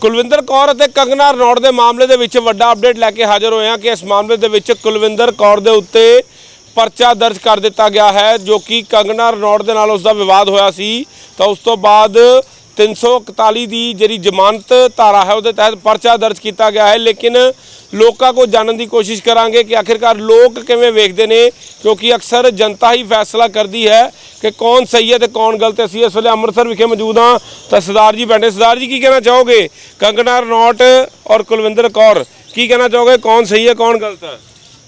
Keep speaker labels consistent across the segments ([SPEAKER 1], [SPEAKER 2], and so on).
[SPEAKER 1] ਕੁਲਵਿੰਦਰ ਕੌਰ ਅਤੇ ਕੰਗਨਾ ਰਣੌੜ ਦੇ ਮਾਮਲੇ ਦੇ ਵਿੱਚ ਵੱਡਾ ਅਪਡੇਟ ਲੈ ਕੇ ਹਾਜ਼ਰ ਹੋਏ ਹਾਂ ਕਿ ਇਸ ਮਾਮਲੇ ਦੇ ਵਿੱਚ ਕੁਲਵਿੰਦਰ ਕੌਰ ਦੇ ਉੱਤੇ ਪਰਚਾ ਦਰਜ ਕਰ ਦਿੱਤਾ ਗਿਆ ਹੈ, ਜੋ ਕਿ ਕੰਗਨਾ ਰਣੌੜ ਦੇ ਨਾਲ ਉਸ ਦਾ ਵਿਵਾਦ ਹੋਇਆ ਸੀ। ਤਾਂ ਉਸ ਤੋਂ ਬਾਅਦ 341 ਦੀ ਜਿਹੜੀ ਜ਼ਮਾਨਤ ਧਾਰਾ ਹੈ, ਉਹਦੇ ਤਹਿਤ ਪਰਚਾ ਦਰਜ ਕੀਤਾ ਗਿਆ ਹੈ। ਲੇਕਿਨ ਲੋਕਾਂ ਕੋ ਜਾਣਨ ਦੀ ਕੋਸ਼ਿਸ਼ ਕਰਾਂਗੇ ਕਿ ਆਖਿਰਕਾਰ ਲੋਕ ਕਿਵੇਂ ਵੇਖਦੇ ਨੇ, ਕਿਉਂਕਿ ਅਕਸਰ ਜਨਤਾ ਹੀ ਫੈਸਲਾ ਕਰਦੀ ਹੈ ਕਿ ਕੌਣ ਸਹੀ ਹੈ ਤੇ ਕੌਣ ਗਲਤ ਹੈ। ਅਸੀਂ ਇਸ ਵੇਲੇ ਅੰਮ੍ਰਿਤਸਰ ਵਿਖੇ ਮੌਜੂਦ ਹਾਂ। ਤਾਂ ਸਰਦਾਰ ਜੀ ਬੈਠੇ। ਸਰਦਾਰ ਜੀ, ਕੀ ਕਹਿਣਾ ਚਾਹੋਗੇ? ਕੰਗਨਾ ਰਣੌਟ ਔਰ ਕੁਲਵਿੰਦਰ ਕੌਰ, ਕੀ ਕਹਿਣਾ ਚਾਹੋਗੇ? ਕੌਣ ਸਹੀ ਹੈ, ਕੌਣ ਗਲਤ ਹੈ?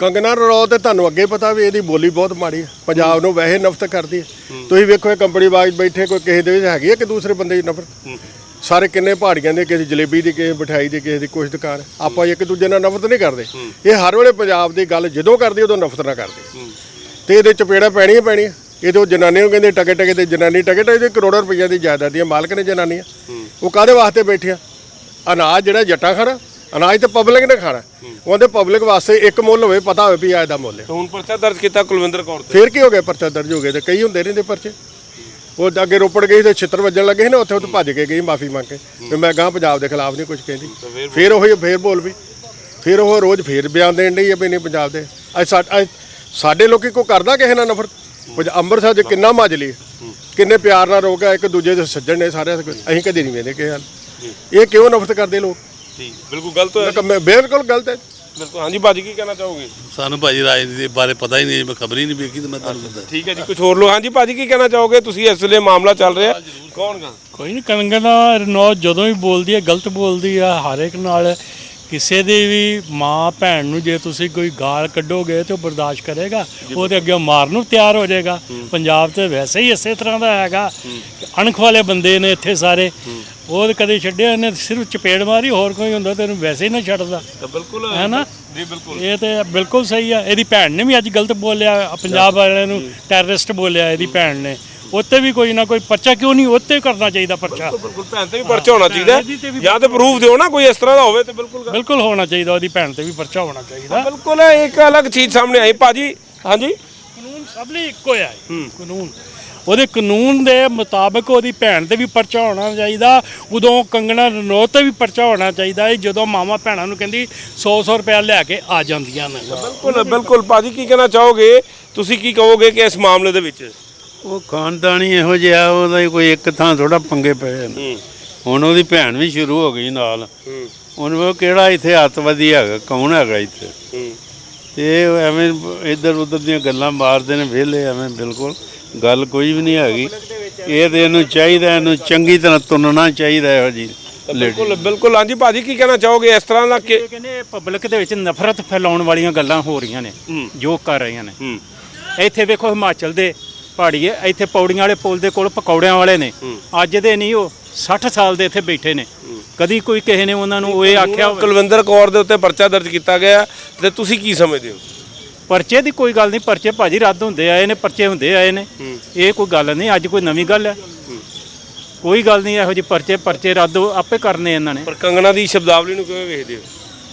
[SPEAKER 2] ਕੰਗਨਾ ਰਣੌਤ ਤੇ ਤੁਹਾਨੂੰ ਅੱਗੇ ਪਤਾ ਵੀ ਇਹਦੀ ਬੋਲੀ ਬਹੁਤ ਮਾੜੀ ਹੈ। ਪੰਜਾਬ ਨੂੰ ਵੈਸੇ ਨਫ਼ਰਤ ਕਰਦੀ ਹੈ। ਤੁਸੀਂ ਵੇਖੋ ਇਹ ਕੰਪਨੀ ਬਾਜ ਬੈਠੇ ਕੋਈ ਕਿਸੇ ਦੇ ਵਿੱਚ ਹੈਗੀ ਹੈ ਕਿ ਦੂਸਰੇ ਬੰਦੇ ਦੀ ਨਫ਼ਰਤ? ਸਾਰੇ ਕਿੰਨੇ ਪਹਾੜੀਆਂ ਦੇ ਕਿਸੇ ਜਲੇਬੀ ਦੀ ਕਿਸੇ ਮਠਾਈ ਦੀ ਕਿਸੇ ਦੀ ਕੁਛ ਦੁਕਾਨ ਹੈ। ਆਪਾਂ ਇੱਕ ਦੂਜੇ ਨਾਲ ਨਫ਼ਰਤ ਨਹੀਂ ਕਰਦੇ। ਇਹ ਹਰ ਵੇਲੇ ਪੰਜਾਬ ਦੀ ਗੱਲ ਜਦੋਂ ਕਰਦੀ ਉਦੋਂ ਨਫ਼ਰਤ ਨਾ ਕਰਦੇ ਤੇ ਇਹਦੇ ਚਪੇੜਾ ਪੈਣੀਆਂ ਪੈਣੀਆਂ। ਇਹ ਤੋਂ ਜਨਾਨੀ ਨੂੰ ਕਹਿੰਦੇ ਟਕੇ ਟਕੇ ਤੇ ਜਨਾਨੀ ਟਕੇ ਟਕੇ ਤੇ ਕਰੋੜਾਂ ਰੁਪਈਆ ਦੀ ਜਾਇਦਾਦ ਦੀਆਂ ਮਾਲਕ ਨੇ ਜਨਾਨੀਆਂ। ਉਹ ਕਾਦੇ ਵਾਸਤੇ ਬੈਠੀਆਂ? ਅਨਾਜ ਜਿਹੜਾ ਜੱਟਾਂ ਖਾਣਾ। ਅਨਾਜ ਤੇ ਪਬਲਿਕ ਨੇ ਖਾਣਾ। ਉਹਦੇ ਪਬਲਿਕ ਵਾਸਤੇ ਇੱਕ ਮੁੱਲ ਹੋਵੇ ਪਤਾ ਹੋਵੇ ਵੀ ਆਹ ਦਾ ਮੁੱਲ ਹੈ।
[SPEAKER 1] ਹੁਣ ਪਰਚਾ ਦਰਜ ਕੀਤਾ ਕੁਲਵਿੰਦਰ ਕੌਰ ਤੇ।
[SPEAKER 2] ਫੇਰ ਕੀ ਹੋ ਗਿਆ ਪਰਚਾ ਦਰਜ ਹੋ ਗਿਆ? ਤੇ ਕਈ ਹੁੰਦੇ ਰਹਿੰਦੇ ਪਰਚੇ। ਉਹ ਅੱਗੇ ਰੋਪੜ ਗਈ ਤੇ ਛਿੱਤਰ ਵੱਜਣ ਲੱਗੇ ਸੀ ਨਾ ਉੱਥੇ ਉਹ ਭੱਜ ਕੇ ਗਈ ਮਾਫੀ ਮੰਗ ਕੇ। ਤੇ ਮੈਂ ਗਾਂ ਪੰਜਾਬ ਦੇ ਖਿਲਾਫ ਨਹੀਂ ਕੁਝ ਕਹਿੰਦੀ। ਫੇਰ ਉਹ ਫੇਰ ਬੋਲ ਵੀ। ਫੇਰ ਉਹ ਰੋਜ਼ ਫੇਰ ਬਿਆਨ ਦੇਣ ਹੈ ਵੀ ਨਹੀਂ ਪੰਜਾਬ ਦੇ। ਅੱਜ ਸਾਡੇ ਲੋਕੀ ਕੋ ਕਰਦਾ ਕਿਸੇ ਨਾਲ ਨਫ਼ਰਤ? ਪੰਜ- ਅੰਮ੍ਰਿਤਸਰ 'ਚ ਕਿੰਨਾ ਮਾਜਲੀ। ਕਿੰਨੇ ਪਿਆਰ ਨਾਲ ਰੋਕਿਆ ਇੱਕ ਦੂਜੇ ਦੇ ਸੱਜਣ ਨੇ ਸਾਰੇ ਅਸੀਂ ਕਦੇ ਨਹੀਂ ਵੇਖਦੇ ਕਿਸੇ ਹਾਲ ਇਹ ਕਿਉਂ ਨਫ਼ਰਤ ਕਰਦੇ ਲੋਕ?
[SPEAKER 1] ਠੀਕ ਬਿਲਕੁਲ ਗਲਤ ਹੋਇਆ
[SPEAKER 2] ਮੈਂ ਬਿਲਕੁਲ ਗਲਤ ਹੈ।
[SPEAKER 1] ਬਿਲਕੁਲ ਹਾਂਜੀ ਬਾਜੀ ਕੀ ਕਹਿਣਾ ਚਾਹੋਗੇ?
[SPEAKER 3] ਸਾਨੂੰ ਭਾਜੀ ਰਾਜਨੀਤੀ ਦੇ ਬਾਰੇ ਪਤਾ ਹੀ ਨਹੀਂ ਮੈਂ ਖਬਰ ਹੀ ਨਹੀਂ ਵੇਖੀ ਤੇ ਮੈਂ ਤੁਹਾਨੂੰ ਦੱਸਦਾ
[SPEAKER 1] ਠੀਕ ਹੈ ਜੀ ਕੁਝ ਹੋਰ ਲੋਕ ਹਾਂਜੀ ਬਾਜੀ ਕੀ ਕਹਿਣਾ ਚਾਹੋਗੇ? ਤੁਸੀਂ ਇਸ ਵੇਲੇ ਮਾਮਲਾ ਚੱਲ ਰਿਹਾ। ਕੌਣ ਗਾ?
[SPEAKER 4] ਕੋਈ ਨਹੀਂ ਕੰਗਨਾ ਰਣੌਤ ਜਦੋਂ ਵੀ ਬੋਲਦੀ ਹੈ ਗਲਤ ਬੋਲਦੀ ਆ ਹਰ ਇੱਕ ਨਾਲ ਕਿਸੇ ਦੀ ਵੀ ਮਾਂ ਭੈਣ ਨੂੰ ਜੇ ਤੁਸੀਂ ਕੋਈ ਗਾਲ ਕੱਢੋਗੇ ਤੇ ਉਹ ਬਰਦਾਸ਼ਤ ਕਰੇਗਾ ਉਹ ਤੇ ਅੱਗੇ ਮਾਰਨ ਨੂੰ ਤਿਆਰ ਹੋ ਜਾਏਗਾ। ਪੰਜਾਬ ਤੇ ਵੈਸੇ ਹੀ ਇਸੇ ਤਰ੍ਹਾਂ ਦਾ ਹੈਗਾ। ਅਣਖ ਵਾਲੇ ਬੰਦੇ ਨੇ ਇੱਥੇ ਸਾਰੇ। ਉਹ ਤੇ ਕਦੇ ਛੱਡਿਆ ਇਹਨੇ ਸਿਰਫ ਚਪੇੜ ਮਾਰੀ ਹੋਰ ਕੋਈ ਹੁੰਦਾ ਤੈਨੂੰ ਵੈਸੇ ਹੀ ਨਾ ਛੱਡਦਾ।
[SPEAKER 1] ਤਾਂ ਬਿਲਕੁਲ
[SPEAKER 4] ਹੈ ਨਾ?
[SPEAKER 1] ਜੀ ਬਿਲਕੁਲ।
[SPEAKER 4] ਇਹ ਤੇ ਬਿਲਕੁਲ ਸਹੀ ਆ। ਇਹਦੀ ਭੈਣ ਨੇ ਵੀ ਅੱਜ ਗਲਤ ਬੋਲਿਆ ਪੰਜਾਬ ਵਾਲਿਆਂ ਨੂੰ ਟੈਰਰਿਸਟ ਬੋਲਿਆ ਇਹਦੀ ਭੈਣ ਨੇ। ਉੱਤੇ ਵੀ ਕੋਈ ਨਾ ਕੋਈ ਪਰਚਾ ਕਿਉਂ ਨਹੀਂ ਉੱਤੇ ਕਰਨਾ ਚਾਹੀਦਾ ਪਰਚਾ?
[SPEAKER 1] ਬਿਲਕੁਲ ਭੈਣ ਤੇ ਵੀ ਪਰਚਾ ਹੋਣਾ ਚਾਹੀਦਾ। ਜਾਂ ਤੇ ਪ੍ਰੂਫ ਦਿਓ ਨਾ ਕੋਈ ਇਸ ਤਰ੍ਹਾਂ ਦਾ ਹੋਵੇ ਤੇ ਬਿਲਕੁਲ
[SPEAKER 4] ਬਿਲਕੁਲ ਹੋਣਾ ਚਾਹੀਦਾ ਉਹਦੀ ਭੈਣ ਤੇ ਵੀ ਪਰਚਾ ਹੋਣਾ ਚਾਹੀਦਾ।
[SPEAKER 1] ਬਿਲਕੁਲ ਇੱਕ ਅਲੱਗ ਚੀਜ਼ ਸਾਹਮਣੇ ਆਈ। ਭਾਜੀ ਹਾਂਜੀ?
[SPEAKER 4] ਕਾਨੂੰਨ ਸਭ ਲਈ ਇੱਕੋ ਹੈ। ਕਾਨੂੰਨ ਉਹਦੇ ਕਾਨੂੰਨ ਦੇ ਮੁਤਾਬਕ ਉਹਦੀ ਭੈਣ ਤੇ ਵੀ ਪਰਚਾ ਹੋਣਾ ਚਾਹੀਦਾ ਉਦੋਂ ਕੰਗਣਾ ਰਣੌਤ ਤੇ ਵੀ ਪਰਚਾ ਹੋਣਾ ਚਾਹੀਦਾ ਹੈ ਜਦੋਂ ਮਾਮਾ ਭੈਣਾਂ ਨੂੰ ਕਹਿੰਦੀ 100-100 ਰੁਪਇਆ ਲੈ ਕੇ ਆ ਜਾਂਦੀਆਂ ਨੇ।
[SPEAKER 1] ਬਿਲਕੁਲ ਬਿਲਕੁਲ। ਭਾਜੀ ਕੀ ਕਹਿਣਾ ਚਾਹੋਗੇ? ਤੁਸੀਂ ਕੀ ਕਹੋਗੇ ਕਿ ਇਸ ਮਾਮਲੇ ਦੇ ਵਿੱਚ?
[SPEAKER 3] ਉਹ ਖਾਨਦਾਨੀ ਇਹੋ ਜਿਹਾ ਉਹਦਾ ਹੀ ਕੋਈ ਇੱਕ ਥਾਂ ਥੋੜਾ ਪੰਗੇ ਪਏ ਨੇ। ਹੁਣ ਉਹਦੀ ਭੈਣ ਵੀ ਸ਼ੁਰੂ ਹੋ ਗਈ ਨਾਲ। ਹੁਣ ਉਹ ਕਿਹੜਾ ਇੱਥੇ ਅੱਤਵਾਦੀ ਹੈਗਾ ਕੌਣ ਹੈਗਾ ਇੱਥੇ? ਤੇ ਐਵੇਂ ਇੱਧਰ ਉੱਧਰ ਦੀਆਂ ਗੱਲਾਂ ਮਾਰਦੇ ਨੇ ਵਿਹਲੇ ਐਵੇਂ ਬਿਲਕੁਲ। ਗੱਲ ਕੋਈ ਵੀ ਨਹੀਂ ਹੈਗੀ। ਇਹ ਤੇ ਇਹਨੂੰ ਚਾਹੀਦਾ ਇਹਨੂੰ ਚੰਗੀ ਤਰ੍ਹਾਂ ਤੁੰਨਣਾ ਚਾਹੀਦਾ ਇਹੋ ਜੀ
[SPEAKER 1] ਬਿਲਕੁਲ ਬਿਲਕੁਲ। ਹਾਂਜੀ ਭਾਜੀ ਕੀ ਕਹਿਣਾ ਚਾਹੋਗੇ ਇਸ ਤਰ੍ਹਾਂ ਦਾ ਕਿ
[SPEAKER 5] ਇਹ ਕਹਿੰਦੇ ਪਬਲਿਕ ਦੇ ਵਿੱਚ ਨਫ਼ਰਤ ਫੈਲਾਉਣ ਵਾਲੀਆਂ ਗੱਲਾਂ ਹੋ ਰਹੀਆਂ ਨੇ ਜੋ ਕਰ ਰਹੀਆਂ ਨੇ। ਇੱਥੇ ਵੇਖੋ ਹਿਮਾਚਲ ਦੇ ਪਹਾੜੀਏ ਇੱਥੇ ਪੌੜੀਆਂ ਵਾਲੇ ਪੁਲ ਦੇ ਕੋਲ ਪਕੌੜਿਆਂ ਵਾਲੇ ਨੇ। ਅੱਜ ਦੇ ਨਹੀਂ ਉਹ 60 ਸਾਲ ਦੇ ਇੱਥੇ ਬੈਠੇ ਨੇ। ਕਦੀ ਕੋਈ ਕਿਸੇ ਨੇ ਉਹਨਾਂ ਨੂੰ ਇਹ ਆਖਿਆ
[SPEAKER 1] ਕੁਲਵਿੰਦਰ ਕੌਰ ਦੇ ਉੱਤੇ ਪਰਚਾ ਦਰਜ ਕੀਤਾ ਗਿਆ ਤੇ ਤੁਸੀਂ ਕੀ ਸਮਝਦੇ ਹੋ?
[SPEAKER 5] ਪਰਚੇ ਦੀ ਕੋਈ ਗੱਲ ਨਹੀਂ ਪਰਚੇ ਭਾਜੀ ਰੱਦ ਹੁੰਦੇ ਆਏ ਨੇ ਪਰਚੇ ਹੁੰਦੇ ਆਏ ਨੇ। ਇਹ ਕੋਈ ਗੱਲ ਨਹੀਂ ਅੱਜ ਕੋਈ ਨਵੀਂ ਗੱਲ ਹੈ। ਕੋਈ ਗੱਲ ਨਹੀਂ ਇਹੋ ਜਿਹੀ ਪਰਚੇ ਪਰਚੇ ਰੱਦ ਆਪੇ ਕਰਨੇ ਇਹਨਾਂ ਨੇ।
[SPEAKER 1] ਪਰ ਕੰਗਣਾ ਦੀ ਸ਼ਬਦਾਵਲੀ ਨੂੰ ਕਿਵੇਂ ਵੇਖਦੇ ਹੋ?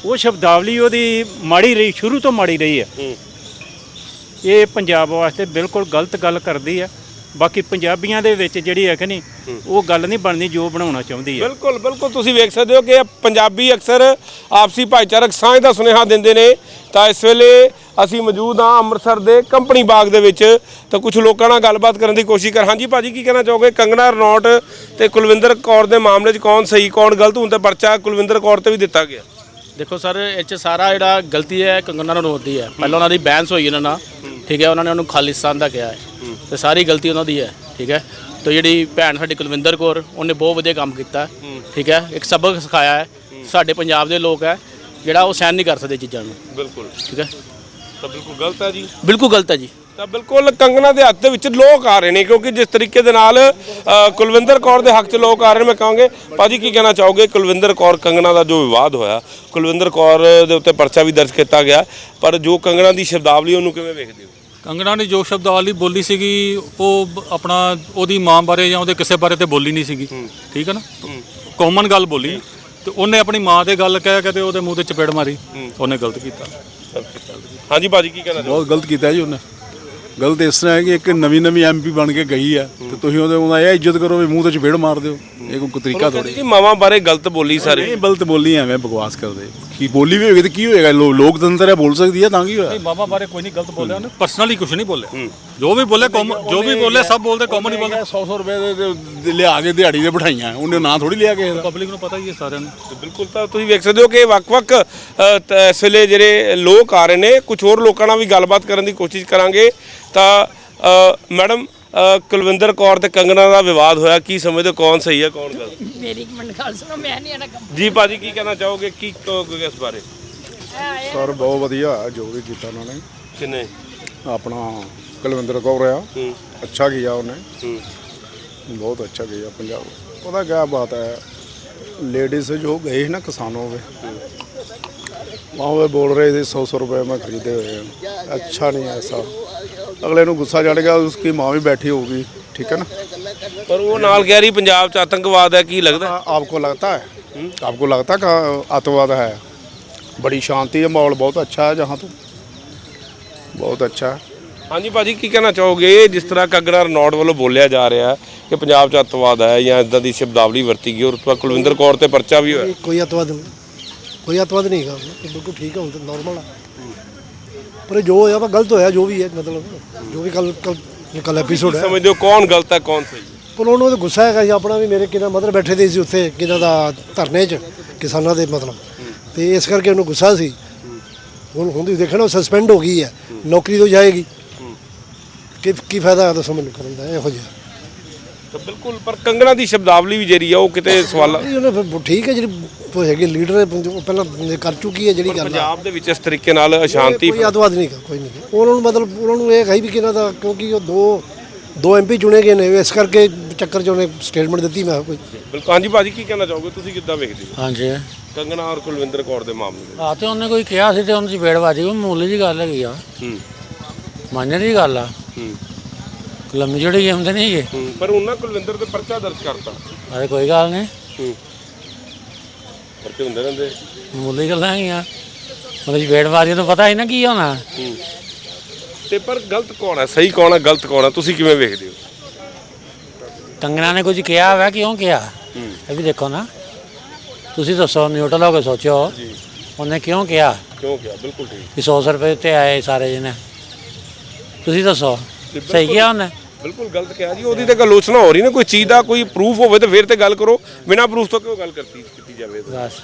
[SPEAKER 5] ਉਹ ਸ਼ਬਦਾਵਲੀ ਉਹਦੀ ਮਾੜੀ ਰਹੀ ਸ਼ੁਰੂ ਤੋਂ ਮਾੜੀ ਰਹੀ ਹੈ। ਇਹ ਪੰਜਾਬ ਵਾਸਤੇ ਬਿਲਕੁਲ ਗਲਤ ਗੱਲ ਕਰਦੀ ਹੈ। ਬਾਕੀ ਪੰਜਾਬੀਆਂ ਦੇ ਵਿੱਚ ਜਿਹੜੀ ਹੈ ਕਿ ਨਹੀਂ ਉਹ ਗੱਲ ਨਹੀਂ ਬਣਦੀ ਜੋ ਬਣਾਉਣਾ ਚਾਹੁੰਦੀ ਹੈ।
[SPEAKER 1] ਬਿਲਕੁਲ ਬਿਲਕੁਲ ਤੁਸੀਂ ਵੇਖ ਸਕਦੇ ਹੋ ਕਿ ਪੰਜਾਬੀ ਅਕਸਰ ਆਪਸੀ ਭਾਈਚਾਰਕ ਸਾਂਝ ਦਾ ਸੁਨੇਹਾ ਦਿੰਦੇ ਨੇ। ਤਾਂ ਇਸ ਵੇਲੇ ਅਸੀਂ ਮੌਜੂਦ ਹਾਂ ਅੰਮ੍ਰਿਤਸਰ ਦੇ ਕੰਪਨੀ ਬਾਗ ਦੇ ਵਿੱਚ। ਤਾਂ ਕੁਝ ਲੋਕਾਂ ਨਾਲ ਗੱਲਬਾਤ ਕਰਨ ਦੀ ਕੋਸ਼ਿਸ਼ ਕਰ ਹਾਂਜੀ ਭਾਜੀ ਕੀ ਕਹਿਣਾ ਚਾਹੋਗੇ? ਕੰਗਨਾ ਰਣੌਟ ਤੇ ਕੁਲਵਿੰਦਰ ਕੌਰ ਦੇ ਮਾਮਲੇ 'ਚ ਕੌਣ ਸਹੀ ਕੌਣ ਗਲਤ? ਤੇ ਪਰਚਾ ਕੁਲਵਿੰਦਰ ਕੌਰ ਤੇ ਵੀ ਦਿੱਤਾ ਗਿਆ।
[SPEAKER 6] ਦੇਖੋ ਸਰ ਇਹ 'ਚ ਸਾਰਾ ਜਿਹੜਾ ਗਲਤੀ ਹੈ ਕੰਗਨਾ ਰਣੌਤ ਦੀ ਹੈ। ਪਹਿਲਾਂ ਉਹਨਾਂ ਦੀ ਬੈਂਸ ਹੋਈ ਇਹਨਾਂ ਨਾਲ। ਠੀਕ ਹੈ ਉਹਨਾਂ ਨੇ ਉਹਨੂੰ ਖਾਲਿਸਤਾਨ ਦਾ ਕਿਹਾ ਹੈ। ਤੇ ਸਾਰੀ ਗਲਤੀ ਉਹਨਾਂ ਦੀ ਹੈ ਠੀਕ ਹੈ? ਤੇ ਜਿਹੜੀ ਭੈਣ ਸਾਡੀ ਕੁਲਵਿੰਦਰ ਕੌਰ ਉਹਨੇ ਬਹੁਤ ਵਧੀਆ ਕੰਮ ਕੀਤਾ। ਠੀਕ ਹੈ? ਇੱਕ ਸਬਕ ਸਿਖਾਇਆ ਹੈ। ਸਾਡੇ ਪੰਜਾਬ ਦੇ ਲੋਕ ਹੈ ਜਿਹੜਾ ਉਹ ਸਹਿਣ ਨਹੀਂ ਕਰ ਸਕਦੇ ਚੀਜ਼ਾਂ ਨੂੰ।
[SPEAKER 1] ਬਿਲਕੁਲ।
[SPEAKER 6] ਠੀਕ ਹੈ?
[SPEAKER 1] ਤਾਂ ਬਿਲਕੁਲ ਗਲਤ ਹੈ ਜੀ।
[SPEAKER 6] ਬਿਲਕੁਲ ਗਲਤ ਹੈ ਜੀ।
[SPEAKER 1] ਤਾਂ ਬਿਲਕੁਲ ਕੰਗਨਾ ਦੇ ਹੱਕ ਦੇ ਵਿੱਚ ਲੋਕ ਆ ਰਹੇ ਨੇ ਕਿਉਂਕਿ ਜਿਸ ਤਰੀਕੇ ਦੇ ਨਾਲ ਅ, ਕੁਲਵਿੰਦਰ ਕੌਰ ਦੇ ਹੱਕ 'ਚ ਲੋਕ ਆ ਰਹੇ ਨੇ ਮੈਂ ਕਹਾਂਗੇ। ਭਾਜੀ ਕੀ ਕਹਿਣਾ ਚਾਹੋਗੇ? ਕੁਲਵਿੰਦਰ ਕੌਰ ਕੰਗਨਾ ਦਾ ਜੋ ਵਿਵਾਦ ਹੋਇਆ ਕੁਲਵਿੰਦਰ ਕੌਰ ਦੇ ਉੱਤੇ ਪਰਚਾ ਵੀ ਦਰਜ ਕੀਤਾ ਗਿਆ ਪਰ ਜੋ ਕੰਗਨਾ ਦੀ ਸ਼ਬਦਾਵਲੀ ਉਹਨੂੰ ਕਿਵੇਂ ਵੇਖਦੇ ਹੋ?
[SPEAKER 7] ਕੰਗਣਾ ਨੇ ਜੋ ਸ਼ਬਦਾਵਲੀ ਬੋਲੀ ਸੀਗੀ ਉਹ ਬ- ਆਪਣਾ ਉਹਦੀ ਮਾਂ ਬਾਰੇ ਜਾਂ ਉਹਦੇ ਕਿਸੇ ਬਾਰੇ ਤੇ ਬੋਲੀ ਨਹੀਂ ਸੀਗੀ। ਠੀਕ ਹੈ ਨਾ? ਕਾਮਨ ਗੱਲ ਬੋਲੀ। ਤੇ ਉਹਨੇ ਆਪਣੀ ਮਾਂ ਤੇ ਗੱਲ ਕਹਿ ਕੇ ਤੇ ਉਹਦੇ ਮੂੰਹ ਤੇ ਚਪੇੜ ਮਾਰੀ। ਉਹਨੇ ਗਲਤ ਕੀਤਾ।
[SPEAKER 1] ਹਾਂਜੀ ਭਾਜੀ ਕੀ ਕਹਿਣਾ ਚਾਹੋਗੇ
[SPEAKER 8] ਬਹੁਤ ਗਲਤ ਕੀਤਾ ਜੀ ਉਹਨੇ। ਗਲਤ ਇਸ ਤਰ੍ਹਾਂ ਹੈ ਕਿ ਇੱਕ ਨਵੀਂ ਨਵੀਂ ਐਮਪੀ ਬਣ ਕੇ ਗਈ ਹੈ ਤੇ ਤੁਸੀਂ ਉਹਦੇ ਉਹਦਾ ਇਹ ਇੱਜ਼ਤ ਕਰੋ ਵੀ ਮੂੰਹ ਤੇ ਚਪੇੜ ਮਾਰ ਦਿਓ। ਇਹ ਕੋਈ ਤਰੀਕਾ ਥੋੜੀ
[SPEAKER 1] ਜੀ ਮਾਵਾਂ ਬਾਰੇ ਗਲਤ ਬੋਲੀ ਸਾਰੇ।
[SPEAKER 8] ਨਹੀਂ ਗਲਤ ਬੋਲੀ ਐਵੇਂ ਬਕਵਾਸ ਕਰਦੇ। ਕੀ ਬੋਲੀ ਵੀ ਹੋਏਗੀ ਤੇ ਕੀ ਹੋਏਗਾ? ਲੋ- ਲੋਕਤੰਤਰ ਹੈ ਬੋਲ ਸਕਦੀ ਹੈ ਤਾਂ ਕੀ ਹੋਇਆ?
[SPEAKER 7] ਨਹੀਂ ਬਾਬਾ ਬਾਰੇ ਕੋਈ ਨਹੀਂ ਗਲਤ ਬੋਲਿਆ ਉਹਨੇ ਪਰਸਨਲੀ ਕੁਝ ਨਹੀਂ ਬੋਲਿਆ। ਜੋ ਵੀ ਬੋਲੇ common- ਜੋ ਵੀ ਬੋਲੇ ਸਭ ਬੋਲਦੇ ਕਾਮਨ ਹੀ ਬੋਲਦੇ।
[SPEAKER 8] 100 100 ਰੁਪਏ ਦੇ- ਦੇ ਦੇ ਲਿਆ ਕੇ ਦਿਹਾੜੀ ਦੇ ਬਿਠਾਈਆਂ। ਉਹਨੇ ਨਾਂ ਥੋੜੀ ਲਿਆ ਕੇ
[SPEAKER 7] ਪਬਲਿਕ ਨੂੰ ਪਤਾ ਹੀ ਹੈ ਸਾਰਿਆਂ ਨੂੰ।
[SPEAKER 1] ਤੇ ਬਿਲਕੁਲ ਤਾਂ ਤੁਸੀਂ ਵੇਖ ਸਕਦੇ ਹੋ ਕਿ ਵੱਖ-ਵੱਖ ਅ, ਤ- ਇਸ ਵੇਲੇ ਜਿਹੜੇ ਲੋਕ ਆ ਰਹੇ ਨੇ ਕੁਝ ਹੋਰ ਲੋਕਾਂ ਨਾਲ ਵੀ ਗੱਲਬਾਤ ਕਰਨ ਦੀ ਕੋਸ਼ਿਸ਼ ਕਰਾਂਗੇ। ਤਾਂ ਅ, ਮੈਡਮ ਕੁਲਵਿੰਦਰ ਕੌਰ ਤੇ ਕੰਗਨਾ ਦਾ ਵਿਵਾਦ ਹੋਇਆ ਕੀ ਸਮਝਦੇ ਹੋ ਕੌਣ ਸਹੀ ਹੈ ਕੌਣ ਗਲਤ
[SPEAKER 9] ਮੇਰੀ ਇੱਕ ਮਿੰਟ ਗੱਲ ਸੁਣੋ ਮੈਂ ਨਹੀਂ ਆਣਾ ਕੰਮ
[SPEAKER 1] ਜੀ ਭਾਜੀ ਕੀ ਕਹਿਣਾ ਚਾਹੋਗੇ ਕੀ ਕਹੋਗੇ ਇਸ ਬਾਰੇ
[SPEAKER 2] ਸਰ ਬਹੁਤ ਵਧੀਆ ਹੈ ਜੋ ਵੀ ਕੀਤਾ ਉਹਨਾਂ ਨੇ
[SPEAKER 1] ਕਿੰਨੇ
[SPEAKER 2] ਆਪਣਾ ਕੁਲਵਿੰਦਰ ਕੌਰ ਆ
[SPEAKER 1] ਹੂੰ
[SPEAKER 2] ਅੱਛਾ ਕੀਤਾ ਉਹਨੇ
[SPEAKER 1] ਹੂੰ
[SPEAKER 2] ਬਹੁਤ अच्छा किया पंजाब पता क्या बात है लेडीज जो गए ना किसानों पे वहाँ पे बोल रहे थे सौ सौ रुपये में खरीदे हुए हैं अच्छा नहीं है ऐसा ਅਗਲੇ ਨੂੰ ਗੁੱਸਾ ਚੜ ਗਿਆ ਉਸकी ਮਾਂ ਵੀ ਬੈਠੀ ਹੋਊਗੀ ठीक है ना
[SPEAKER 1] पर वो नाल कह रही पंजाब च आतंकवाद
[SPEAKER 2] है की लगता है आपको लगता है हुँ? आपको लगता है ਬੜੀ ਸ਼ਾਂਤੀ ਹੈ ਮਾਹੌਲ ਬਹੁਤ ਅੱਛਾ ਹੈ ਜਹਾਂ ਤੋਂ।
[SPEAKER 1] ਬਹੁਤ ਅੱਛਾ ਹਾਂਜੀ ਭਾਜੀ ਕੀ ਕਹਿਣਾ ਚਾਹੋਗੇ? ਜਿਸ ਤਰ੍ਹਾਂ ਕਗੜਾ ਰਨੌੜ ਵੱਲੋਂ ਬੋਲਿਆ ਜਾ ਰਿਹਾ ਕਿ ਪੰਜਾਬ 'ਚ ਅਤਵਾਦ ਹੈ ਜਾਂ ਇਦਾਂ ਦੀ ਸ਼ਬਦਾਵਲੀ ਵਰਤੀ ਗਈ ਔਰ ਉਸ ਕੁਲਵਿੰਦਰ ਕੌਰ ਤੇ ਪਰਚਾ ਵੀ ਹੋਇਆ।
[SPEAKER 10] ਕੋਈ ਅਤਵਾਦ ਨਹੀਂ ਕੋਈ ਅਤਵਾਦ ਨਹੀਂ ਹੈਗਾ। ਬਿਲਕੁਲ ਠੀਕ ਹੈ ਨਾਰਮਲ ਹੈ। ਪਰ ਜੋ ਹੋਇਆ ਵਾ ਗਲਤ ਹੋਇਆ ਜੋ ਵੀ ਹੈ ਮਤਲਬ ਜੋ ਵੀ ਕੱਲ ਕੱਲ ਕੱਲ ਐਪੀਸੋਡ ਹੈ।
[SPEAKER 1] ਸਮਝਦੇ ਹੋ ਕੌਣ ਗਲਤ ਹੈ ਕੌਣ ਸਹੀ
[SPEAKER 10] ਪਰ ਉਹਨੂੰ ਤਾਂ ਗੁੱਸਾ ਹੈਗਾ ਸੀ ਆਪਣਾ ਵੀ ਮੇਰੇ ਕਿਹਨਾਂ ਮਦਰ ਬੈਠੇ ਦੇ ਸੀ ਉੱਥੇ ਕਿਹਨਾਂ ਦਾ ਧਰਨੇ 'ਚ ਕਿਸਾਨਾਂ ਦੇ ਮਤਲਬ। ਤੇ ਇਸ ਕਰਕੇ ਉਹਨੂੰ ਗੁੱਸਾ ਸੀ। ਹੁਣ ਤੁਸੀਂ ਦੇਖਣਾ ਉਹ ਸਸਪੈਂਡ ਹੋ ਗਈ ਹੈ। ਨੌਕਰੀ ਤੋਂ ਜਾਏਗੀ। ਕੀ ਕੀ ਫਾਇਦਾ ਹੈ ਦੱਸੋ ਮੈਨੂੰ ਕਰਨ ਦਾ ਇਹੋ ਜਿਹਾ।
[SPEAKER 1] ਤਾਂ ਬਿਲਕੁਲ ਪਰ ਕੰਗਣਾ ਦੀ ਸ਼ਬਦਾਵਲੀ ਵੀ ਜਿਹੜੀ ਆ ਉਹ ਕਿਤੇ ਸਵਾਲ
[SPEAKER 10] ਨਹੀਂ ਉਹਨੇ ਫਿਰ ਠੀਕ ਹੈ ਜਿਹੜੀ ਉਹ ਹੈਗੀ ਲੀਡਰ ਹੈ ਪੰਜ- ਉਹ ਪਹਿਲਾਂ ਕਰ ਚੁੱਕੀ ਹੈ ਜਿਹੜੀ ਗੱਲ ਆ।
[SPEAKER 1] ਪੰਜਾਬ ਦੇ ਵਿੱਚ ਇਸ ਤਰੀਕੇ ਨਾਲ ਅਸ਼ਾਂਤੀ
[SPEAKER 10] ਕੋਈ ਅਤਵਾਦ ਨਹੀਂ ਗਾ, ਕੋਈ ਨਹੀਂ ਗਾ। ਉਹਨਾਂ ਨੂੰ ਮਤਲਬ ਉਹਨਾਂ ਨੂੰ ਇਹ ਕਹੀ ਵੀ ਕਿਹਨਾਂ ਦਾ ਕਿਉਂਕਿ ਉਹ ਦੋ ਦੋ ਐਮਪੀ ਚੁਣੇ ਗਏ ਨੇ ਇਸ ਕਰਕੇ ਚੱਕਰ 'ਚ ਉਹਨੇ ਸਟੇਟਮੈਂਟ ਦਿੱਤੀ ਮੈਂ ਕੋਈ
[SPEAKER 1] ਬਿਲਕੁਲ ਹਾਂਜੀ ਭਾਜੀ ਕੀ ਕਹਿਣਾ ਚਾਹੋਗੇ? ਤੁਸੀਂ ਕਿੱਦਾਂ ਵੇਖਦੇ ਹੋ?
[SPEAKER 11] ਹਾਂਜੀ।
[SPEAKER 1] ਕੰਗਣਾ ਔਰ ਕੁਲਵਿੰਦਰ ਕੌਰ ਦੇ ਮਾਮਲੇ ਦੇ
[SPEAKER 11] ਆ ਤੇ ਉਹਨੇ ਕੋਈ ਕਿਹਾ ਸੀ ਤੇ ਉਹਨੂੰ ਚਪੇੜਵਾਜੀ ਉਹ ਮਾਮੂਲੀ ਜੀ ਗੱਲ ਹੈਗੀ ਆ।
[SPEAKER 1] ਹੂੰ।
[SPEAKER 11] ਮੰਨਣ ਦੀ ਗੱਲ ਆ।
[SPEAKER 1] ਹੂੰ।
[SPEAKER 11] ਲੰਮੀ ਜੜੀ ਗੇਮ ਤੇ ਨਹੀਂ ਹੈਗੇ
[SPEAKER 1] ਹੂੰ ਪਰ ਉਹਨਾਂ ਕੁਲਵਿੰਦਰ ਤੇ ਪਰਚਾ ਦਰਜ ਕਰਤਾ।
[SPEAKER 11] ਅਰੇ ਕੋਈ ਗੱਲ ਨਹੀਂ।
[SPEAKER 1] ਹੂੰ। ਪਰਚੇ ਹੁੰਦੇ ਰਹਿੰਦੇ।
[SPEAKER 11] ਮਾਮੂਲੀ ਗੱਲਾਂ ਹੈਗੀਆਂ। ਉਹਦੇ ਚਪੇੜਵਾਜੀ ਨੂੰ ਪਤਾ ਹੀ ਨਾ ਕੀ ਹੋਣਾ।
[SPEAKER 1] ਹੂੰ। ਤੇ ਪਰ ਗਲਤ ਕੌਣ ਹੈ? ਸਹੀ ਕੌਣ ਹੈ ਗਲਤ ਕੌਣ ਹੈ? ਤੁਸੀਂ ਕਿਵੇਂ ਵੇਖਦੇ ਹੋ?
[SPEAKER 11] ਕੰਗਣਾ ਨੇ ਕੁਝ ਕਿਹਾ ਵਾ ਕਿਉਂ ਕਿਹਾ?
[SPEAKER 1] ਹੂੰ।
[SPEAKER 11] ਇਹ ਵੀ ਦੇਖੋ ਨਾ। ਤੁਸੀਂ ਦੱਸੋ ਨਿਊਟਰਲ ਹੋ ਕੇ ਸੋਚੋ ਉਹਨੇ ਕਿਉਂ ਕਿਹਾ?
[SPEAKER 1] ਕਿਉਂ ਕਿਹਾ? ਬਿਲਕੁਲ ਠੀਕ।
[SPEAKER 11] ਕਿ 100 ਰੁਪਏ ਉੱਤੇ ਆਏ ਸਾਰੇ ਜਣੇ। ਤੁਸੀਂ ਦੱਸੋ। ਸਹੀ ਕਿਹਾ ਉਹਨੇ?
[SPEAKER 1] ਬਿਲਕੁਲ ਗਲਤ ਕਿਹਾ ਜੀ ਉਹਦੀ ਤੇ ਆਲੋਚਨਾ ਹੋ ਰਹੀ ਨਾ ਕੋਈ ਚੀਜ਼ ਦਾ ਕੋਈ ਪ੍ਰੂਫ ਹੋਵੇ ਤੇ ਫਿਰ ਤੇ ਗੱਲ ਕਰੋ ਬਿਨਾਂ ਪ੍ਰੂਫ ਤੋਂ ਕਿਉਂ ਗੱਲ ਕਰਤੀ ਕੀਤੀ ਜਾਵੇ?
[SPEAKER 11] ਬਸ।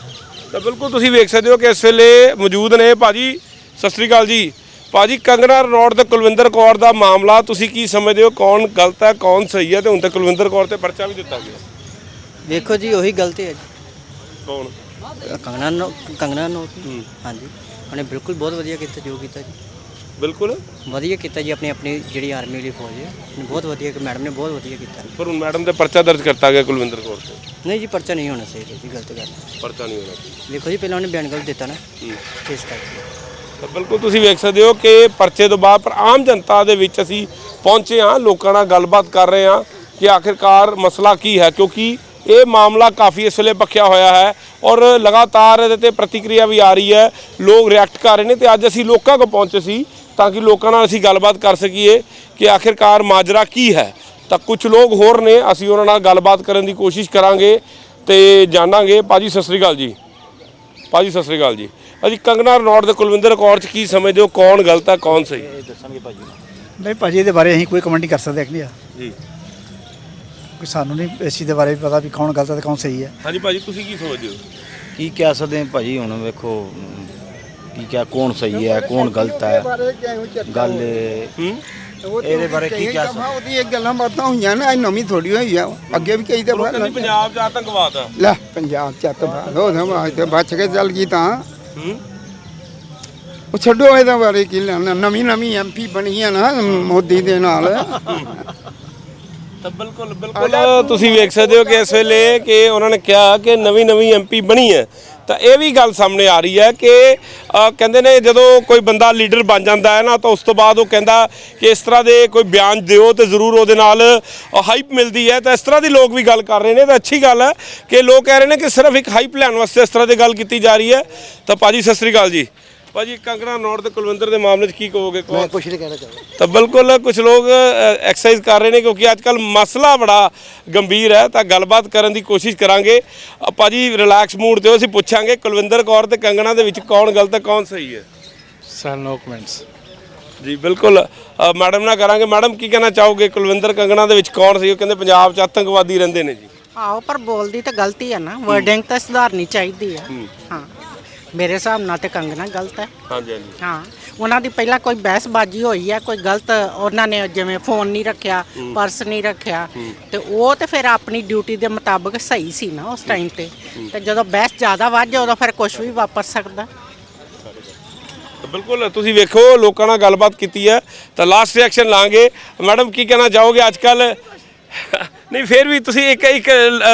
[SPEAKER 1] ਤਾਂ ਬਿਲਕੁਲ ਤੁਸੀਂ ਵੇਖ ਸਕਦੇ ਹੋ ਕਿ ਇਸ ਵੇਲੇ ਮੌਜੂਦ ਨੇ ਭਾਜੀ ਸਤਿ ਸ੍ਰੀ ਅਕਾਲ ਜੀ। ਭਾਜੀ ਕੰਗਨਾ ਰਣੌੜ ਤੇ ਕੁਲਵਿੰਦਰ ਕੌਰ ਦਾ ਮਾਮਲਾ ਤੁਸੀਂ ਕੀ ਸਮਝਦੇ ਹੋ ਕੌਣ ਗਲਤ ਹੈ ਕੌਣ ਸਹੀ ਹੈ? ਤੇ ਹੁਣ ਤੇ ਕੁਲਵਿੰਦਰ ਕੌਰ ਤੇ ਪਰਚਾ ਵੀ ਦਿੱਤਾ ਗਿਆ।
[SPEAKER 12] ਵੇਖੋ ਜੀ ਉਹੀ ਗਲਤੀ ਹੈ ਜੀ।
[SPEAKER 1] ਕੌਣ?
[SPEAKER 12] ਕੰਗਨਾ ਨੋ ਕੰਗਨਾ ਨੋ ਹਾਂਜੀ। ਉਹਨੇ ਬਿਲਕੁਲ ਬਹੁਤ ਵਧੀਆ ਕੀਤਾ ਜੋ ਕੀਤਾ ਜੀ।
[SPEAKER 1] ਬਿਲਕੁਲ।
[SPEAKER 12] ਵਧੀਆ ਕੀਤਾ ਜੀ ਆਪਣੀ ਆਪਣੀ ਜਿਹੜੀ ਆਰਮੀ ਵਾਲੀ ਫੌਜ ਹੈ। ਉਹਨੇ ਬਹੁਤ ਵਧੀਆ ਮੈਡਮ ਨੇ ਬਹੁਤ ਵਧੀਆ ਕੀਤਾ।
[SPEAKER 1] ਪਰ ਹੁਣ ਮੈਡਮ ਤੇ ਪਰਚਾ ਦਰਜ ਕਰਤਾ ਗਿਆ ਕੁਲਵਿੰਦਰ ਕੌਰ ਤੇ।
[SPEAKER 12] ਨਹੀਂ ਜੀ ਪਰਚਾ ਨਹੀਂ ਹੋਣਾ ਚਾਹੀਦਾ ਜੀ ਗਲਤ ਗੱਲ।
[SPEAKER 1] ਪਰਚਾ ਨਹੀਂ ਹੋਣਾ। ਚਾਹੀਦਾ।
[SPEAKER 12] ਦੇਖੋ ਜੀ ਪਹਿਲਾਂ ਉਹਨੇ ਬਿਆਨ ਗਲਤ ਦਿੱਤਾ ਨਾ। ਇਸ ਕਰਕੇ।
[SPEAKER 1] ਤਾਂ ਬਿਲਕੁਲ ਤੁਸੀਂ ਵੇਖ ਸਕਦੇ ਹੋ ਕਿ ਪਰਚੇ ਤੋਂ ਬਾਅਦ ਪਰ ਆਮ ਜਨਤਾ ਦੇ ਵਿੱਚ ਅਸੀਂ ਪਹੁੰਚੇ ਹਾਂ ਲੋਕਾਂ ਨਾਲ ਗੱਲਬਾਤ ਕਰ ਰਹੇ ਹਾਂ ਕਿ ਆਖਿਰਕਾਰ ਮਸਲਾ ਕੀ ਹੈ ਕਿਉਂਕਿ ਇਹ ਮਾਮਲਾ ਕਾਫੀ ਇਸ ਵੇਲੇ ਪੱਖਿਆ ਹੋਇਆ ਹੈ ਔਰ ਲਗਾਤਾਰ ਇਹਦੇ ਤੇ ਪ੍ਰਤੀਕਿਰਿਆ ਵੀ ਆ ਰਹੀ ਹੈ। ਲੋਕ ਰਿਐਕਟ ਕਰ ਰਹੇ ਨੇ ਤੇ ਅੱਜ ਅਸੀਂ ਲੋਕਾਂ ਕੋਲ ਪਹੁੰਚੇ ਸੀ ਤਾਂ ਕਿ ਲੋਕਾਂ ਨਾਲ ਅਸੀਂ ਗੱਲਬਾਤ ਕਰ ਸਕੀਏ ਕਿ ਆਖਿਰਕਾਰ ਮਾਜਰਾ ਕੀ ਹੈ। ਤਾਂ ਕੁਝ ਲੋਕ ਹੋਰ ਨੇ ਅਸੀਂ ਉਹਨਾਂ ਨਾਲ ਗੱਲਬਾਤ ਕਰਨ ਦੀ ਕੋਸ਼ਿਸ਼ ਕਰਾਂਗੇ ਤੇ ਜਾਣਾਂਗੇ। ਭਾਜੀ ਸਤਿ ਸ੍ਰੀ ਅਕਾਲ ਜੀ। ਭਾਜੀ ਸਤਿ ਸ੍ਰੀ ਅਕਾਲ ਜੀ। ਅਜੀ ਕੰਗਨਾ ਰਣੌੜ ਦੇ ਕੁਲਵਿੰਦਰ ਕੌਰ ਚ ਕੀ ਸਮਝਦੇ ਹੋ? ਕੌਣ ਗਲਤ ਹੈ ਕੌਣ ਸਹੀ?
[SPEAKER 13] ਨਹੀਂ ਭਾਜੀ ਇਹਦੇ ਬਾਰੇ ਅਸੀਂ ਕੋਈ ਕਮੈਂਟ ਨਹੀਂ ਕਰ ਸਕਦੇ ਕਿ ਆ।
[SPEAKER 1] ਜੀ।
[SPEAKER 13] ਕੋਈ ਸਾਨੂੰ ਨਹੀਂ ਇਸ ਚੀਜ਼ ਦੇ ਬਾਰੇ ਵੀ ਪਤਾ ਵੀ ਕੌਣ ਗਲਤ ਹੈ ਤੇ ਕੌਣ ਸਹੀ ਹੈ।
[SPEAKER 1] ਹਾਂਜੀ ਭਾਜੀ ਤੁਸੀਂ ਕੀ ਸਮਝਦੇ ਹੋ?
[SPEAKER 11] ਕੀ ਕਹਿ ਸਕਦੇ ਹਾਂ ਭਾਜੀ ਹੁਣ ਵੇਖੋ ਕੀ ਕਿਹਾ ਕੌਣ ਸਹੀ ਹੈ ਕੌਣ ਗਲਤ ਹੈ? ਗੱਲ ਇਹਦੇ ਬਾਰੇ ਕੀ ਕਹਿ ਸਕਦੇ
[SPEAKER 13] ਉਹਦੀ ਇੱਕ ਗੱਲਾਂ ਬਾਤਾਂ ਹੋਈਆਂ ਨੇ ਨਵੀਂ ਥੋੜੀ ਹੋਈ ਆ। ਅੱਗੇ ਵੀ ਕਈ ਦਫਾ
[SPEAKER 1] ਕਹਿੰਦੀ ਪੰਜਾਬ ਚ ਆਤੰਕਵਾਦ ਆ।
[SPEAKER 13] ਲੈ ਪੰਜਾਬ ਚ ਅੱਤ ਹੋ ਨਾ ਤੇ ਬਚ ਕੇ ਚੱਲ ਗਈ ਤਾਂ।
[SPEAKER 1] ਹੂੰ?
[SPEAKER 13] ਉਹ ਛੱਡੋ ਇਹਦੇ ਬਾਰੇ ਕੀ ਲੈਣਾ ਨਵੀਂ ਨਵੀਂ ਐਮਪੀ ਬਣੀਆਂ ਨਾ ਮੋਦੀ ਦੇ ਨਾਲ।
[SPEAKER 1] ਤਾਂ ਬਿਲਕੁਲ ਬਿਲਕੁਲ। ਤੁਸੀਂ ਵੇਖ ਸਕਦੇ ਹੋ ਕਿ ਇਸ ਵੇਲੇ ਕਿ ਉਹਨਾਂ ਨੇ ਕਿਹਾ ਕਿ ਨਵੀਂ ਨਵੀਂ ਐਮਪੀ ਬਣੀ ਹੈ। ਤਾਂ ਇਹ ਵੀ ਗੱਲ ਸਾਹਮਣੇ ਆ ਰਹੀ ਹੈ ਕਿ ਕਹਿੰਦੇ ਨੇ ਜਦੋਂ ਕੋਈ ਬੰਦਾ ਲੀਡਰ ਬਣ ਜਾਂਦਾ ਹੈ ਨਾ, ਤਾਂ ਉਸ ਤੋਂ ਬਾਅਦ ਉਹ ਕਹਿੰਦਾ ਕਿ ਇਸ ਤਰ੍ਹਾਂ ਦੇ ਕੋਈ ਬਿਆਨ ਦਿਓ ਤੇ ਜ਼ਰੂਰ ਉਹਦੇ ਨਾਲ ਹਾਈਪ ਮਿਲਦੀ ਹੈ। ਤਾਂ ਇਸ ਤਰ੍ਹਾਂ ਦੀ ਲੋਕ ਵੀ ਗੱਲ ਕਰ ਰਹੇ ਨੇ। ਤਾਂ ਅੱਛੀ ਗੱਲ ਹੈ ਕਿ ਲੋਕ ਕਹਿ ਰਹੇ ਨੇ ਕਿ ਸਿਰਫ ਇੱਕ ਹਾਈਪ ਲੈਣ ਵਾਸਤੇ ਇਸ ਤਰ੍ਹਾਂ ਦੀ ਗੱਲ ਕੀਤੀ ਜਾ ਰਹੀ ਹੈ। ਤਾਂ ਭਾਜੀ, ਸਤਿ ਸ੍ਰੀ ਅਕਾਲ ਜੀ। ਭਾਜੀ ਕੰਗਣਾ ਰਣੌੜ ਤੇ ਕੁਲਵਿੰਦਰ ਦੇ ਮਾਮਲੇ 'ਚ ਕੀ ਕਹੋਗੇ?
[SPEAKER 10] ਮੈਂ ਕੁਛ ਨਹੀਂ ਕਹਿਣਾ ਚਾਹੁੰਦਾ।
[SPEAKER 1] ਤਾਂ ਬਿਲਕੁਲ ਕੁਝ ਲੋਕ ਐਕਸਰਸਾਈਜ਼ ਕਰ ਰਹੇ ਨੇ ਕਿਉਂਕਿ ਅੱਜ ਕੱਲ ਮਸਲਾ ਬੜਾ ਗੰਭੀਰ ਹੈ ਤਾਂ ਗੱਲਬਾਤ ਕਰਨ ਦੀ ਕੋਸ਼ਿਸ਼ ਕਰਾਂਗੇ। ਭਾਜੀ ਰਿਲੈਕਸ ਮੂਡ ਤੇ ਅਸੀਂ ਪੁੱਛਾਂਗੇ ਕੁਲਵਿੰਦਰ ਕੌਰ ਤੇ ਕੰਗਣਾ ਦੇ ਵਿੱਚ ਕੌਣ ਗਲਤ ਹੈ ਕੌਣ ਸਹੀ ਹੈ?
[SPEAKER 4] ਸਰ ਨੋ ਕਮੈਂਟਸ
[SPEAKER 1] ਜੀ ਬਿਲਕੁਲ। ਮੈਡਮ ਨਾਲ ਕਰਾਂਗੇ। ਮੈਡਮ ਕੀ ਕਹਿਣਾ ਚਾਹੋਗੇ? ਕੁਲਵਿੰਦਰ ਕੰਗਣਾ ਦੇ ਵਿੱਚ ਕੌਣ ਸਹੀ ਉਹ ਕਹਿੰਦੇ ਪੰਜਾਬ 'ਚ ਆਤੰਕਵਾਦੀ ਰਹਿੰਦੇ ਨੇ ਜੀ।
[SPEAKER 9] ਆਓ ਪਰ ਬੋਲਦੀ ਤਾਂ ਗਲਤੀ ਹੈ ਨਾ। ਵਰਡਿੰਗ ਤਾਂ ਸੁਧਾਰਨੀ ਚਾਹੀਦੀ ਹੈ। ਹਾਂ। ਮੇਰੇ ਹਿਸਾਬ ਨਾਲ ਤੇ ਕੰਗਣਾ ਗਲਤ ਹੈ।
[SPEAKER 1] ਹਾਂਜੀ ਹਾਂਜੀ।
[SPEAKER 9] ਹਾਂ ਉਹਨਾਂ ਦੀ ਪਹਿਲਾਂ ਕੋਈ ਬਹਿਸਬਾਜ਼ੀ ਹੋਈ ਹੈ ਕੋਈ ਗਲਤ ਉਹਨਾਂ ਨੇ ਜਿਵੇਂ ਫੋਨ ਨਹੀਂ ਰੱਖਿਆ ਪਰਸ ਨਹੀਂ ਰੱਖਿਆ ਤੇ ਉਹ ਤੇ ਫਿਰ ਆਪਣੀ ਡਿਊਟੀ ਦੇ ਮੁਤਾਬਕ ਸਹੀ ਸੀ ਨਾ ਉਸ ਟਾਈਮ ਤੇ। ਤੇ ਜਦੋਂ ਬਹਿਸ ਜ਼ਿਆਦਾ ਵੱਧ ਜਾਏ ਉਦੋਂ ਫਿਰ ਕੁਝ ਵੀ ਵਾਪਰ ਸਕਦਾ।
[SPEAKER 1] ਬਿਲਕੁਲ ਤੁਸੀਂ ਵੇਖੋ ਲੋਕਾਂ ਨਾਲ ਗੱਲਬਾਤ ਕੀਤੀ ਹੈ ਤਾਂ ਲਾਸਟ ਰਿਐਕਸ਼ਨ ਲਾਂਗੇ। ਮੈਡਮ ਕੀ ਕਹਿਣਾ ਚਾਹੋਗੇ ਅੱਜ ਕੱਲ ਨਹੀਂ ਫਿਰ ਵੀ ਤੁਸੀਂ ਇੱਕ ਇੱਕ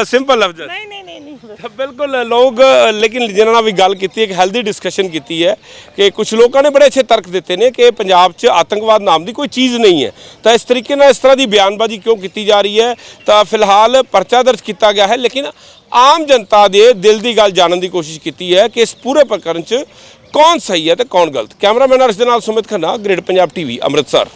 [SPEAKER 1] ਸਿੰਪਲ ਲਫ਼ਜ਼
[SPEAKER 9] ਨਹੀਂ ਨਹੀਂ
[SPEAKER 1] ਤਾਂ ਬਿਲਕੁਲ, ਲੋਕ, ਲੇਕਿਨ ਜਿਨ੍ਹਾਂ ਨਾਲ ਵੀ ਗੱਲ ਕੀਤੀ, ਇੱਕ ਹੈਲਦੀ ਡਿਸਕਸ਼ਨ ਕੀਤੀ ਹੈ ਕਿ ਕੁਝ ਲੋਕਾਂ ਨੇ ਬੜੇ ਅੱਛੇ ਤਰਕ ਦਿੱਤੇ ਨੇ ਕਿ ਪੰਜਾਬ 'ਚ ਆਤੰਕਵਾਦ ਨਾਮ ਦੀ ਕੋਈ ਚੀਜ਼ ਨਹੀਂ ਹੈ। ਤਾਂ ਇਸ ਤਰੀਕੇ ਨਾਲ ਇਸ ਤਰ੍ਹਾਂ ਦੀ ਬਿਆਨਬਾਜ਼ੀ ਕਿਉਂ ਕੀਤੀ ਜਾ ਰਹੀ ਹੈ? ਤਾਂ ਫਿਲਹਾਲ ਪਰਚਾ ਦਰਜ ਕੀਤਾ ਗਿਆ ਹੈ, ਲੇਕਿਨ ਆਮ ਜਨਤਾ ਦੇ ਦਿਲ ਦੀ ਗੱਲ ਜਾਣਨ ਦੀ ਕੋਸ਼ਿਸ਼ ਕੀਤੀ ਹੈ ਕਿ ਇਸ ਪੂਰੇ ਪ੍ਰਕਰਨ 'ਚ ਕੌਣ ਸਹੀ ਹੈ ਤੇ ਕੌਣ ਗਲਤ। ਕੈਮਰਾਮੈਨ ਅਰਸ਼ ਦੇ ਨਾਲ ਸੁਮਿਤ ਖੰਨਾ ਗ੍ਰੇਡ ਪੰਜਾਬ ਟੀਵੀ ਅੰਮ੍ਰਿਤਸਰ।